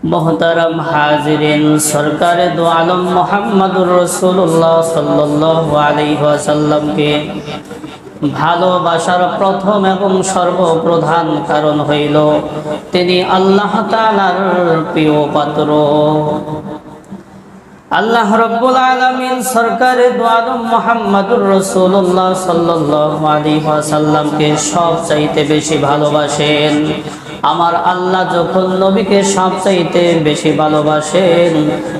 মোহতারাম হাজিরিন, সরকারে দো আলম মোহাম্মদুর রসুল্লাহ সাল্লাহ আলহাসাল্লামকে ভালোবাসার প্রথম এবং সর্বপ্রধান কারণ হইল তিনি আল্লাহ তালার প্রিয় পাত্র। আল্লাহ রব্বুল আলমিন সরকারে দোয়ালম মোহাম্মদুর রসুল্লাহ সাল্লাহ আলহাসাল্লামকে সব চাইতে বেশি ভালোবাসেন। আমার আল্লাহ যখন নবীকে সব চাইতে বেশি ভালোবাসেন,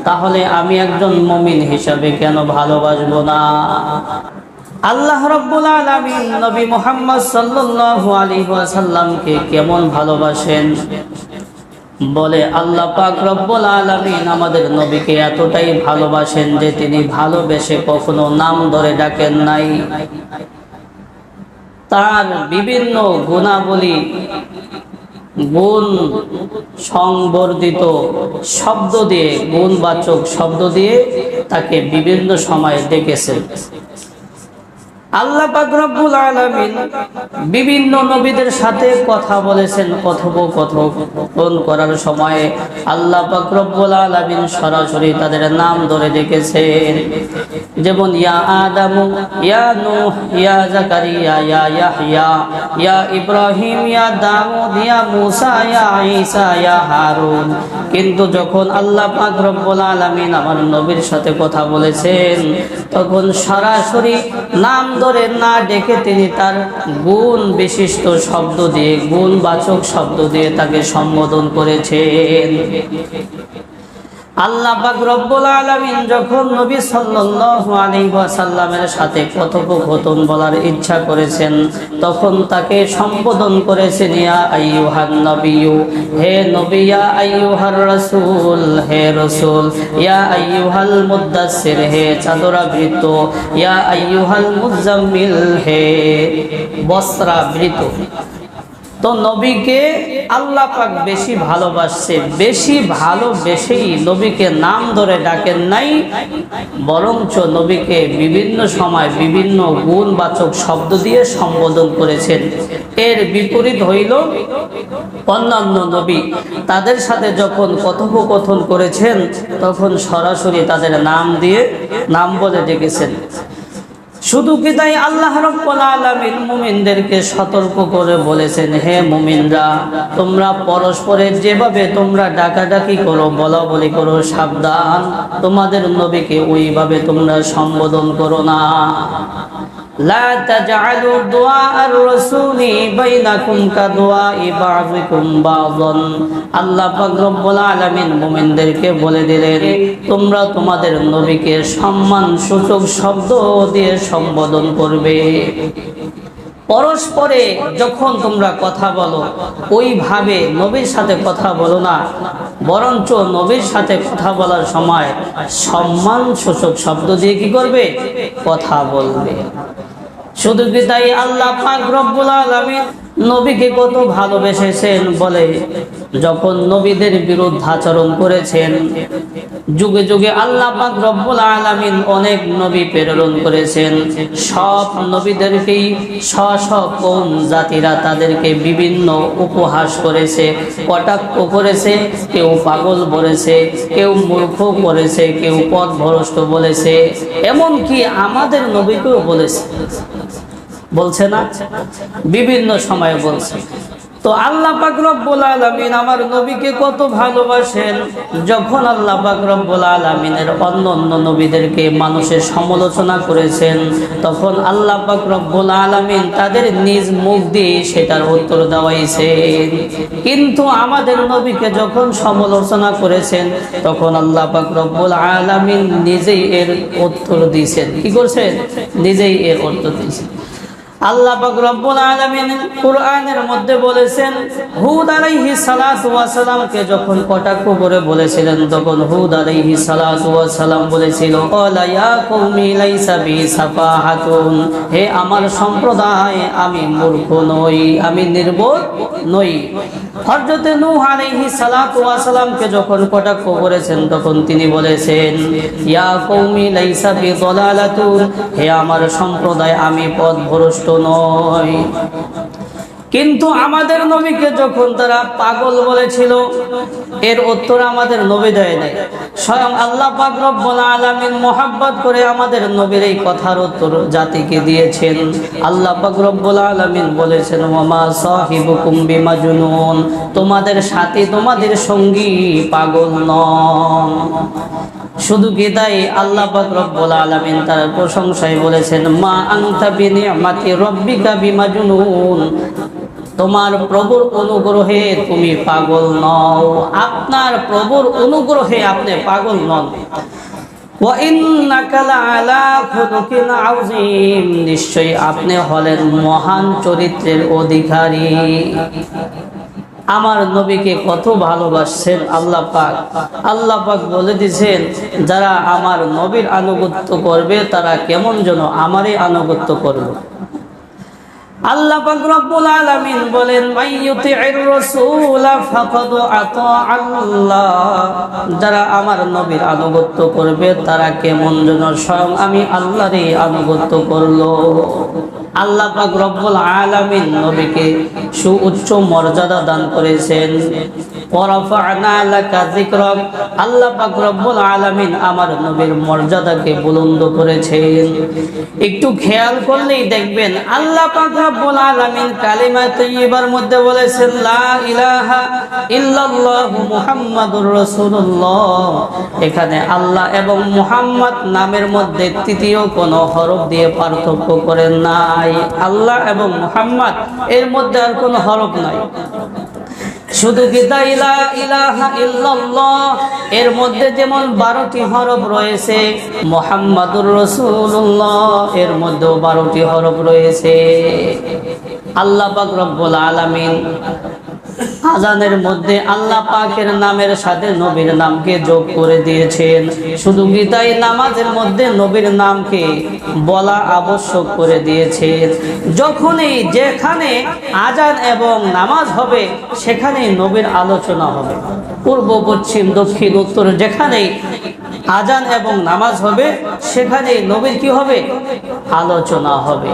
তাহলে আমি একজন মমিন হিসাবে কেন ভালোবাসবো না? আল্লাহ রব্বুল আলামিন নবী মুহাম্মদ সাল্লাল্লাহু আলাইহি ওয়াসাল্লামকে কেমন ভালোবাসেন? বলে, আল্লাহ পাক রব্বুল আলামিন আমাদের নবীকে এতটাই ভালোবাসেন যে তিনি ভালোবেসে কখনো নাম ধরে ডাকেন নাই। তার বিভিন্ন গুণাবলী গুণ সংবর্ধিত শব্দ দিয়ে গুণবাচক শব্দ দিয়ে তাকে বিভিন্ন সময়ে ডেকেছেন আল্লাহ পাক রব্বুল আলামিন বিভিন্ন নবীদের সাথে কথা বলেছেন, কথোপকথন করার সময় আল্লাহ পাক রব্বুল আলামিন সরাসরি তাদের নাম ধরে ডেকেছেন। যেমন, ইয়া আদামু, ইয়া নূহ, ইয়া জাকারিয়া, ইয়া ইয়াহইয়া, ইয়া ইব্রাহিম, ইয়া দাউদ, ইয়া মুসা, ইয়া ঈসা, ইয়া হারুন। কিন্তু যখন আল্লাহ পাক রব্বুল আলামিন আমার নবীর সাথে কথা বলেছেন, তখন সরাসরি নাম ধরে না ডেকে তিনি তার গুণ বিশিষ্ট শব্দ দিয়ে, গুণবাচক শব্দ দিয়ে তাকে সম্বোধন করেছেন। আল্লাহ রব্বুল আলামিন যখন নবী সাল্লাল্লাহু ওয়াসাল্লামের সাথে কথোপকথন বলার ইচ্ছা করেছেন, তখন তাকে সম্বোধন করেছেন, ইয়া হে হে ইয়া হে চাদরাবৃত হে তো নবীকে আল্লাহ পাক বেশি ভালোবাসছে, বেশি ভালোবেসেই নবীকে নাম ধরে ডাকেন নাই, বরঞ্চ নবীকে বিভিন্ন সময় বিভিন্ন গুণবাচক শব্দ দিয়ে সম্বোধন করেছেন। এর বিপরীত হইল অন্যান্য নবী। তাদের সাথে যখন কথোপকথন করেছেন, তখন সরাসরি তাদের নাম দিয়ে নাম বলে ডেকেছেন। শুধু কি তাই আল্লাহ রব্বুল আলামিন মুমিনদেরকে সতর্ক করে বলেছেন, হে মুমিনরা, তোমরা পরস্পরের যেভাবে তোমরা ডাকাডাকি করো বলা বলি করো, সাবধান। তোমাদের নবীকে ওইভাবে তোমরা সম্বোধন করো না। لا تجعلوا دعاء الرسول بينكم كدعاء بعضكم بعضا আল্লাহ পাক রব্বুল আলামিন মুমিনদেরকে বলে দিলেন তোমরা তোমাদের নবীকে সম্মান সূচক শব্দ দিয়ে সম্বোধন করবে পরস্পরে যখন তোমরা কথা বলো ওইভাবে নবীর সাথে কথা বলো না বরঞ্চ নবীর সাথে কথা বলার সময় সম্মান সূচক শব্দ দিয়ে কি করবে কথা বলবে শুধু কি তাই আল্লাহ পাক রব্বুল আলামিন নবীকে কত ভালোবেসেছেন বলে? যখন নবীদের বিরুদ্ধে আচরণ করেছেন, যুগে যুগে আল্লাহ পাক রব্বুল আলামিন অনেক নবী প্রেরণ করেছেন। সব নবীদেরকেই স্ব কোন জাতিরা তাদেরকে বিভিন্ন উপহাস করেছে, কটাক্ষ করেছে, কেউ পাগল বলেছে, কেউ মূর্খ করেছে, কেউ পথ ভ্রষ্ট বলেছে, এমনকি আমাদের নবীকেও বলেছে। বলছে না? বিভিন্ন সময়ে বলছে। তো আল্লাহ পাক রব্বুল আলামিন আমার নবীকে কত ভালোবাসেন। যখন আল্লাহ পাক রব্বুল আলামিনের অন্য অন্য নবীদেরকে মানুষের সমালোচনা করেছেন, তখন আল্লাহ পাক রব্বুল আলামিন তাদের নিজ মুখ দিয়ে সেটার উত্তর দেওয়াইছেন। কিন্তু আমাদের নবীকে যখন সমালোচনা করেছেন, তখন আল্লাহ পাক রব্বুল আলামিন নিজেই এর উত্তর দিয়েছেন। কি করছেন? নিজেই এর উত্তর দিয়েছেন। আল্লাহ পাক রব্বুল আলামিন কুরআনের মধ্যে বলেছেন, হুদ আলাইহিস সালাতু যখন কটাক্ষ করে বলেছিলেন, তখন হুদ আলাইহিস সালাতু সালাম বলেছিল সাফাহাতুন, হে আমার সম্প্রদায়, আমি মূর্খ নই, আমি নির্বোধ নই। হযরতে নূহ আলাইহিস সালাতু যখন কটাক্ষ করেছেন, তখন তিনি বলেছেন, ইয়া কওমি লাইসা বি হে আমার সম্প্রদায়, আমি পথভ্রষ্ট নয়। কিন্তু আমাদের নবীকে যখন তারা পাগল বলেছিল, এর উত্তর আমাদের নবী দেয় নাই। স্বয়ং আল্লাহ পাক আলামিন মোহাব্বত করে আমাদের নবীর এই কথার উত্তর জাতিকে দিয়েছেন। আল্লাহ পাক রব্বুল আলামিন বলেছেন, ওমা সাহিবুকুম বিমাজনুন। তোমাদের সাথী তোমাদের সঙ্গী পাগল নন। শুধু গেদাই আল্লাহ রব্বুল আলামিন তার প্রশংসায় বলেছেন, মা আনতা বিনিমাতি রব্বিকা বিমাজুনুন। তোমার প্রভুর অনুগ্রহে তুমি পাগল নও। আপনার প্রভুর অনুগ্রহে আপনি পাগল নন। নিশ্চয়ই আপনি হলেন মহান চরিত্রের অধিকারী। আমার নবীকে কত ভালোবাসছেন আল্লাহ পাক। আল্লাহ পাক বলে দিয়েছেন, যারা আমার নবীর আনুগত্য করবে, তারা কেমন যেন আমারই আনুগত্য করবে। আল্লাহ পাক রব্বুল আলামিন বলেন মাইয়ুতি'র রাসূল ফাকাদ আতা আল্লাহ। যারা আমার নবীর আনুগত্য করবে, তারা কেমন যেন স্বয়ং আমি আল্লাহরই আনুগত্য করল। আল্লাহ পাক রব্বুল আলামিন নবীকে সুউচ্চ মর্যাদা দান করেছেন। আল্লাহ পাক রব্বুল আলামিন আমার নবীর মর্যাদাকে বুলন্দ করেছেন। একটু খেয়াল করলেই দেখবেন আল্লাহ পাক রব্বুল আলামিন কালিমা তাইয়্যিবার মধ্যে বলেছেন, লা ইলাহা ইল্লাল্লাহু মুহাম্মাদুর রাসূলুল্লাহ। এখানে আল্লাহ এবং মুহাম্মদ নামের মধ্যে তৃতীয় কোনো হরফ দিয়ে পার্থক্য করেন নাই, আল্লাহ এবং মুহাম্মদ, এর মধ্যে আর কোনো হরফ নাই। শুধু এর মধ্যে যেমন বারোটি হরফ রয়েছে, মোহাম্মদুর রসুল্লাহ এর মধ্যেও বারোটি হরফ রয়েছে। আল্লাহ পাক আলামিন আজানের মধ্যে আল্লাহ পাকের নামের সাথে নবীর নামকে যোগ করে দিয়েছেন। শুধু গীতাই নামাজের মধ্যে নবীর নামকে বলা আবশ্যক করে দিয়েছেন। যখনই যেখানে আজান এবং নামাজ হবে, সেখানেই নবীর আলোচনা হবে। পূর্ব, পশ্চিম, দক্ষিণ, উত্তর, যেখানেই আজান এবং নামাজ হবে সেখানে নবীর কি হবে? আলোচনা হবে।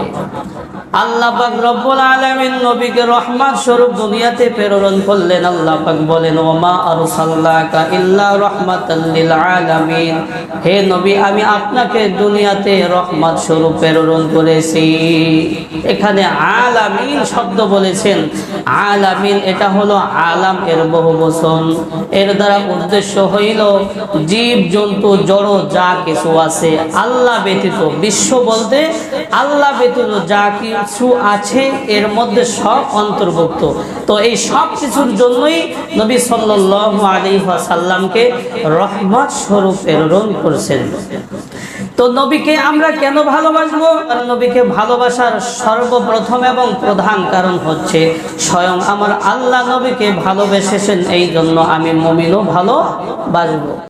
আল্লাহ পাক রব্বুল আলামিন নবীকে রহমত স্বরূপ দুনিয়াতে প্রেরণ করলেন। আল্লাহ বলেন, ওমা আরসালনাকা ইল্লা রাহমাতাল লিল আলামিন। হে নবী, আমি আপনাকে দুনিয়াতে রহমত স্বরূপ প্রেরণ করেছি। এখানে আলামিন শব্দ বলেছেন। আলামিন এটা হলো আলাম এর বহু বচন। এর দ্বারা উদ্দেশ্য হইল, জীব, জন্তু, জড়, যা কিছু আছে, আল্লাহ ব্যতীত, বিশ্ব বলতে আল্লাহ ব্যতীত যা কিছু আছে, এর মধ্যে সব অন্তর্ভুক্ত। তো এই সব কিছুর জন্যই নবী সাল্লাল্লাহু আলাইহি ওয়াসাল্লামকে রহমত স্বরূপ প্রেরণ করেছেন। তো নবীকে আমরা কেন ভালোবাসবো? নবীকে ভালোবাসার সর্বপ্রথম এবং প্রধান কারণ হচ্ছে স্বয়ং আমার আল্লাহ নবীকে ভালোবেসেছেন এই জন্য আমি মমিনও ভালোবাসবো।